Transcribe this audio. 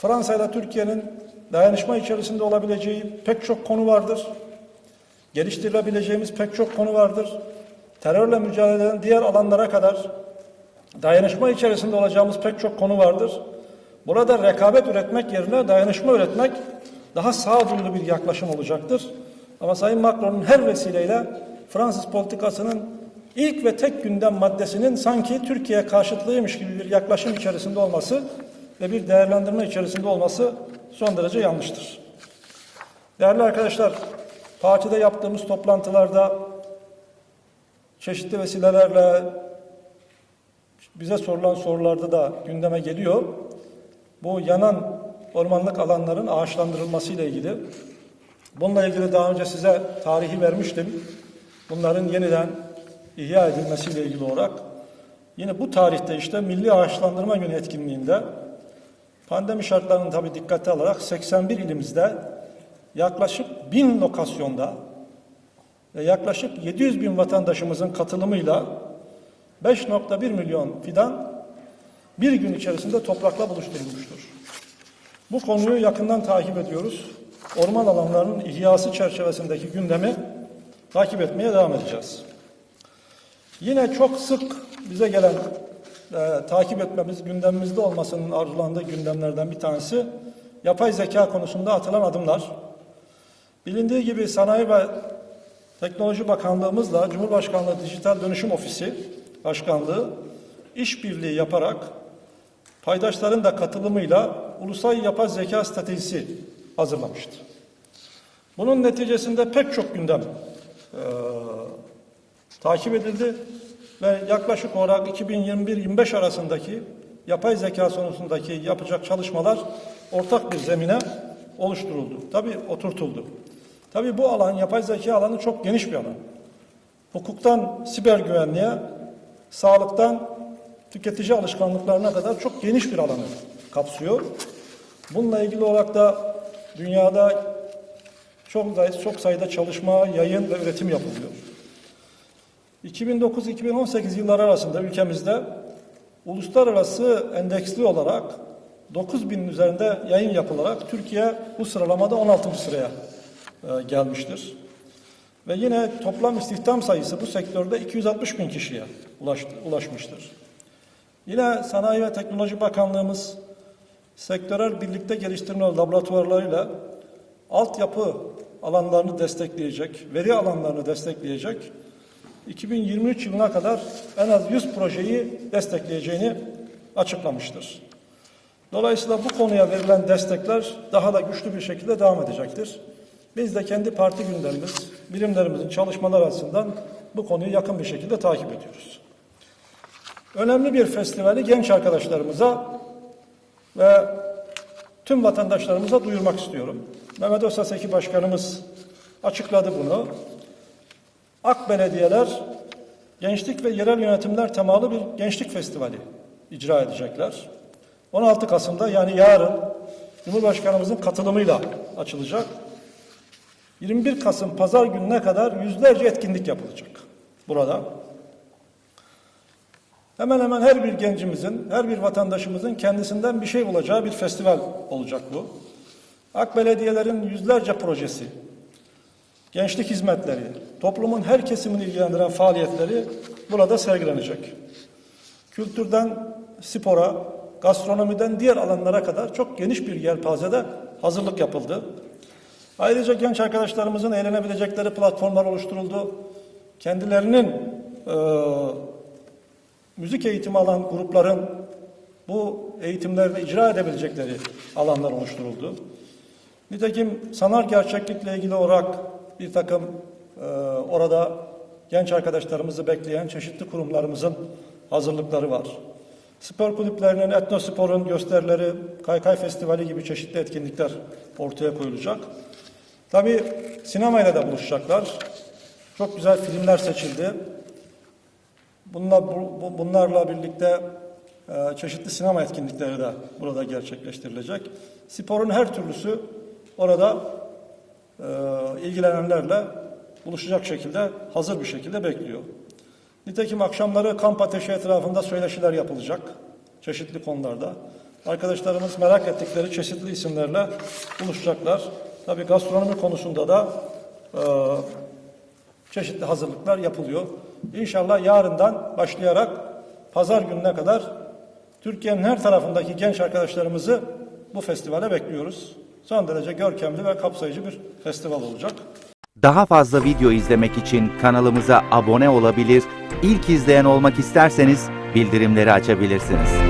Fransa ile Türkiye'nin dayanışma içerisinde olabileceği pek çok konu vardır. Geliştirilebileceğimiz pek çok konu vardır. Terörle mücadeleden diğer alanlara kadar dayanışma içerisinde olacağımız pek çok konu vardır. Burada rekabet üretmek yerine dayanışma üretmek daha sağduyulu bir yaklaşım olacaktır. Ama Sayın Macron'un her vesileyle Fransız politikasının ilk ve tek gündem maddesinin sanki Türkiye karşıtlığıymış gibi bir yaklaşım içerisinde olması ve bir değerlendirme içerisinde olması son derece yanlıştır. Değerli arkadaşlar, partide yaptığımız toplantılarda çeşitli vesilelerle bize sorulan sorularda da gündeme geliyor. Bu yanan ormanlık alanların ağaçlandırılması ile ilgili. Bununla ilgili daha önce size tarihi vermiştim. Bunların yeniden ihya edilmesiyle ilgili olarak. Yine bu tarihte işte Milli Ağaçlandırma Günü etkinliğinde pandemi şartlarını tabii dikkate alarak 81 ilimizde yaklaşık 1000 lokasyonda ve yaklaşık 700 bin vatandaşımızın katılımıyla 5.1 milyon fidan bir gün içerisinde toprakla buluşturulmuştur. Bu konuyu yakından takip ediyoruz. Orman alanlarının ihyası çerçevesindeki gündemi takip etmeye devam edeceğiz. Yine çok sık bize gelen e, takip etmemiz, gündemimizde olmasının arzulandığı gündemlerden bir tanesi yapay zeka konusunda atılan adımlar. Bilindiği gibi Sanayi ve Teknoloji Bakanlığımızla Cumhurbaşkanlığı Dijital Dönüşüm Ofisi Başkanlığı işbirliği yaparak paydaşların da katılımıyla ulusal yapay zeka stratejisi hazırlamıştı. Bunun neticesinde pek çok gündem e, takip edildi ve yaklaşık olarak 2021-25 arasındaki yapay zeka konusundaki yapacak çalışmalar ortak bir zemine oluşturuldu. Tabii oturtuldu. Tabii bu alan, yapay zeka alanı çok geniş bir alan. Hukuktan siber güvenliğe, sağlıktan tüketici alışkanlıklarına kadar çok geniş bir alanı kapsıyor. Bununla ilgili olarak da dünyada çok, çok sayıda çalışma, yayın ve üretim yapılıyor. 2009-2018 yılları arasında ülkemizde uluslararası endeksli olarak 9 binin üzerinde yayın yapılarak Türkiye bu sıralamada 16. sıraya e, gelmiştir. Ve yine toplam istihdam sayısı bu sektörde 260 bin kişiye ulaştı, ulaşmıştır. Yine Sanayi ve Teknoloji Bakanlığımız sektörel birlikte geliştirme laboratuvarlarıyla altyapı alanlarını destekleyecek, veri alanlarını destekleyecek 2023 yılına kadar en az 100 projeyi destekleyeceğini açıklamıştır. Dolayısıyla bu konuya verilen destekler daha da güçlü bir şekilde devam edecektir. Biz de kendi parti gündemimiz, birimlerimizin çalışmalar açısından bu konuyu yakın bir şekilde takip ediyoruz. Önemli bir festivali genç arkadaşlarımıza ve tüm vatandaşlarımıza duyurmak istiyorum. Mehmet Özsaseki Başkanımız açıkladı bunu. AK Belediyeler Gençlik ve Yerel Yönetimler temalı bir gençlik festivali icra edecekler. 16 Kasım'da yani yarın Cumhurbaşkanımızın katılımıyla açılacak. 21 Kasım Pazar gününe kadar yüzlerce etkinlik yapılacak burada. Hemen hemen her bir gencimizin, her bir vatandaşımızın kendisinden bir şey bulacağı bir festival olacak bu. AK belediyelerin yüzlerce projesi, gençlik hizmetleri, toplumun her kesimini ilgilendiren faaliyetleri burada sergilenecek. Kültürden spora, gastronomiden diğer alanlara kadar çok geniş bir yelpazede hazırlık yapıldı. Ayrıca genç arkadaşlarımızın eğlenebilecekleri platformlar oluşturuldu. Kendilerinin e, müzik eğitimi alan grupların bu eğitimlerini icra edebilecekleri alanlar oluşturuldu. Nitekim sanal gerçeklikle ilgili olarak bir takım e, orada genç arkadaşlarımızı bekleyen çeşitli kurumlarımızın hazırlıkları var. Spor kulüplerinin, etnosporun gösterileri, kaykay festivali gibi çeşitli etkinlikler ortaya koyulacak. Tabii sinemayla da buluşacaklar. Çok güzel filmler seçildi. Bunlar, bu, bunlarla birlikte e, çeşitli sinema etkinlikleri de burada gerçekleştirilecek. Sporun her türlüsü orada e, ilgilenenlerle buluşacak şekilde, hazır bir şekilde bekliyor. Nitekim akşamları kamp ateşi etrafında söyleşiler yapılacak çeşitli konularda. Arkadaşlarımız merak ettikleri çeşitli isimlerle buluşacaklar. Tabii gastronomi konusunda da e, çeşitli hazırlıklar yapılıyor. İnşallah yarından başlayarak pazar gününe kadar Türkiye'nin her tarafındaki genç arkadaşlarımızı bu festivale bekliyoruz. Son derece görkemli ve kapsayıcı bir festival olacak. Daha fazla video izlemek için kanalımıza abone olabilir, ilk izleyen olmak isterseniz bildirimleri açabilirsiniz.